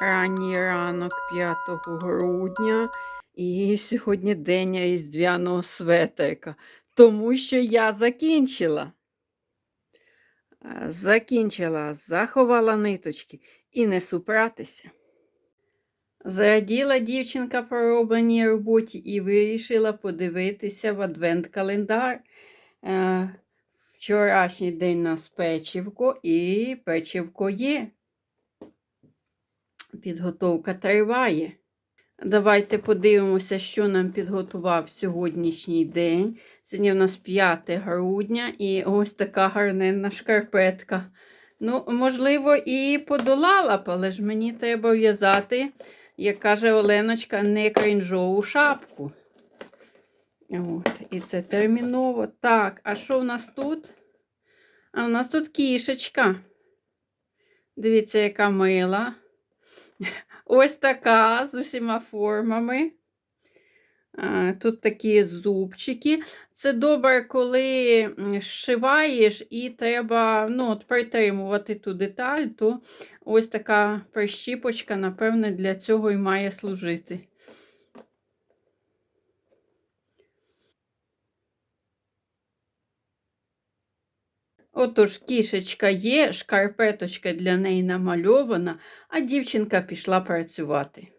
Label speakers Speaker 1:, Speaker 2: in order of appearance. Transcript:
Speaker 1: Ранній ранок 5 грудня, і сьогодні день різдвяного светрика, тому що я закінчила. Е, Закінчила, заховала ниточки і несу пратися. Зраділа дівчинка по робленій роботі і вирішила подивитися в адвент-календар. Е, Вчорашній день у нас печивко і печивко є. Підготовка триває. Давайте подивимося, що нам підготував сьогоднішній день. Сьогодні у нас 5 грудня і ось така гарненна шкарпетка. Ну, можливо, і подолала б, але ж мені треба в'язати, як каже Оленочка, не кринжову шапку. От, і це терміново. Так, а що в нас тут? А у нас тут кішечка. Дивіться, яка мила. Ось така з усіма формами. Тут такі зубчики. Це добре, коли зшиваєш і треба ну, от, притримувати ту деталь, то ось така прищіпочка, напевне, для цього і має служити. Отож, кішечка є, шкарпеточка для неї намальована, а дівчинка пішла працювати.